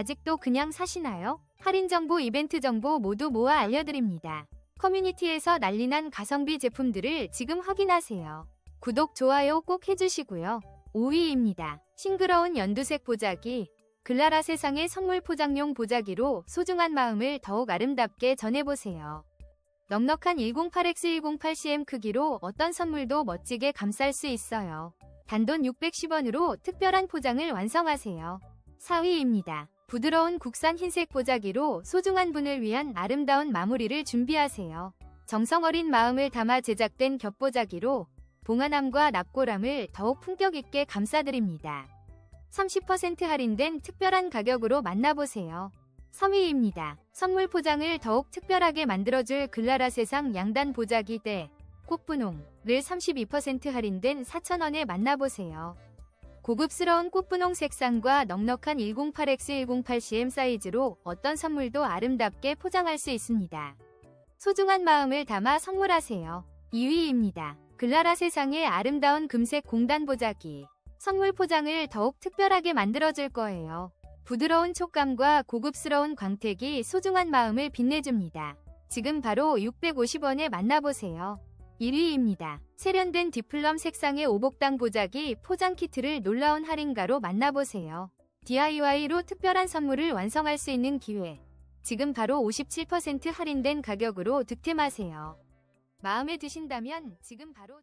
아직도 그냥 사시나요? 할인 정보, 이벤트 정보 모두 모아 알려드립니다. 커뮤니티에서 난리난 가성비 제품들을 지금 확인하세요. 구독, 좋아요 꼭 해주시고요. 5위입니다. 싱그러운 연두색 보자기. 글라라 세상의 선물 포장용 보자기로 소중한 마음을 더욱 아름답게 전해보세요. 넉넉한 108X108cm 크기로 어떤 선물도 멋지게 감쌀 수 있어요. 단돈 610원으로 특별한 포장을 완성하세요. 4위입니다. 부드러운 국산 흰색 보자기로 소중한 분을 위한 아름다운 마무리를 준비하세요. 정성 어린 마음을 담아 제작된 겹보자기로 봉화남과 납고람을 더욱 품격 있게 감싸드립니다. 30% 할인된 특별한 가격으로 만나보세요. 3위입니다. 선물 포장을 더욱 특별하게 만들어줄 글라라 세상 양단 보자기 대 꽃분홍을 32% 할인된 4,000원에 만나보세요. 고급스러운 꽃분홍 색상과 넉넉한 108X108cm 사이즈로 어떤 선물도 아름답게 포장할 수 있습니다. 소중한 마음을 담아 선물하세요. 2위입니다. 글라라 세상의 아름다운 금색 공단 보자기. 선물 포장을 더욱 특별하게 만들어줄 거예요. 부드러운 촉감과 고급스러운 광택이 소중한 마음을 빛내줍니다. 지금 바로 650원에 만나보세요. 1위입니다. 세련된 디플럼 색상의 오복당 보자기 포장 키트를 놀라운 할인가로 만나보세요. DIY로 특별한 선물을 완성할 수 있는 기회. 지금 바로 57% 할인된 가격으로 득템하세요. 마음에 드신다면 지금 바로